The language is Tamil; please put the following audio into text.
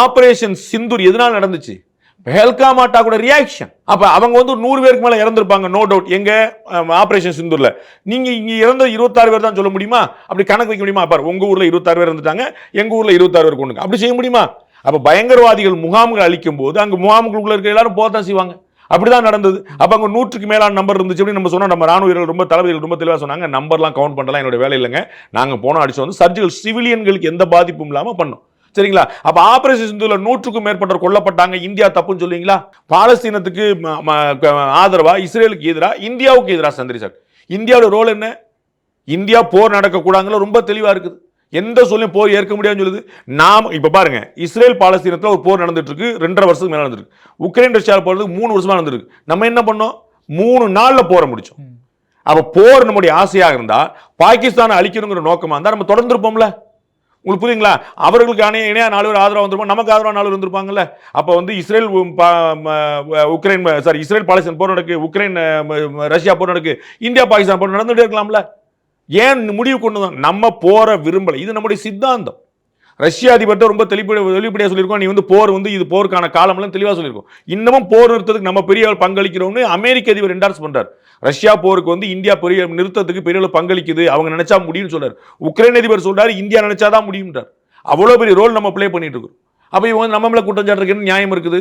ஆப்ரேஷன் சிந்தூர் எதனால் நடந்துச்சு? பெஹல்காம் கூட ரியாக்ஷன் அப்போ அவங்க வந்து நூறு பேருக்கு மேலே இறந்துருப்பாங்க நோ டவுட் எங்கே ஆப்ரேஷன் சிந்தூரில். நீங்கள் இங்கே இறந்த இருபத்தாறு பேர் தான் சொல்ல முடியுமா? அப்படி கணக்கு வைக்க முடியுமா? பாரு உங்கள் ஊரில் இருபத்தாறு பேர் இருந்துட்டாங்க எங்கள் ஊரில் இருபத்தாறு பேர் கொண்டுங்க. அப்படி செய்ய முடியுமா? அப்போ பயங்கரவாதிகள் முகாம்கள் அழிக்கும் போது அங்கே முகாம்களுக்குள்ள இருக்க எல்லாரும் போதான் செய்வாங்க. அப்படிதான் நடந்தது. அப்போ அங்கே நூற்றுக்கு மேலான நம்பர் இருந்துச்சு அப்படின்னு நம்ம சொன்னோம். நம்ம ராணுவ வீரர்கள் ரொம்ப தளபதிகள் ரொம்ப தெளிவாக சொன்னாங்க. நம்பர்லாம் கவுண்ட் பண்ணலாம் என்னோட வேலை இல்லைங்க நாங்கள் போனோம் அடிச்சு வந்து சர்ஜிக்கல் சிவிலியன்களுக்கு எந்த பாதிப்பும் இல்லாமல் பண்ணோம். சரிங்களா? அப்ப ஆபரேஷன் சிந்துல நூற்றுக்கும் மேற்பட்டோர் கொல்லப்பட்டாங்க. இந்தியா தப்புன்னு சொல்லுவீங்களா? பாலஸ்தீனத்துக்கு ஆதரவா? இஸ்ரேலுக்கு எதிரா? இந்தியாவுக்கு எதிரா சந்திரி சார். இந்தியாவோட ரோல் என்ன? இந்தியா போர் நடக்கக்கூடாதுல ரொம்ப தெளிவா இருக்குது. எந்த சொல்லையும் போர் ஏற்க முடியாதுன்னு சொல்லுது. நாம் இப்ப பாருங்க இஸ்ரேல் பாலஸ்தீனத்துல ஒரு போர் நடந்துட்டு இருக்கு ரெண்டரை வருஷத்துக்கு மேல நடந்திருக்கு. உக்ரைன் ரஷ்யாவில் போறதுக்கு மூணு வருஷமா நடந்திருக்கு. நம்ம என்ன பண்ணோம்? மூணு நாள்ல போரை முடிச்சோம். அப்ப போர் நம்முடைய ஆசையாக இருந்தா பாகிஸ்தானை அழிக்கணுங்கிற நோக்கமா இருந்தா நம்ம தொடர்ந்து இருப்போம்ல உங்களுக்கு புரியுங்களா? அவர்களுக்கு அணைய இணையா நாலு பேர் ஆதரவு வந்திருப்போம். நமக்கு ஆதரவு நாலு பேர் வந்திருப்பாங்கல்ல? அப்போ வந்து Israel Ukraine sorry Israel Palestine போர் நடக்கு உக்ரைன் ரஷ்யா போர் நடக்கு இந்தியா பாகிஸ்தான் போர் நடந்துகிட்டே இருக்கலாம்ல? ஏன் முடிவு கொண்டு வந்தோம்? நம்ம போற விரும்பலை. இது நம்முடைய சித்தாந்தம். ரஷ்ய அதிபர்கிட்ட ரொம்ப தெளிப்பட வெளிப்படையாக சொல்லியிருக்கோம். நீ வந்து போர் வந்து இது போருக்கான காலம்லாம் தெளிவாக சொல்லியிருக்கோம். இன்னமும் போர் நிறுத்தத்துக்கு நம்ம பெரிய அளவு பங்களிக்கிறோம்னு அமெரிக்க அதிபர் என்டார்ஸ் பண்ணுறார் ரஷ்யா போருக்கு வந்து இந்தியா பெரிய நிறுத்தத்துக்கு பெரிய அளவு பங்களிக்குது. அவங்க நினைச்சா முடியும்னு சொல்றாரு. உக்ரைன் அதிபர் சொல்றாரு இந்தியா நினைச்சாதான் முடியும்ன்றார். அவ்வளோ பெரிய ரோல் நம்ம ப்ளே பண்ணிட்டு இருக்கோம். அப்போ இவங்க வந்து நம்ம மேலே குற்றம் சாட்டுறதுக்கு நியாயம் இருக்குது?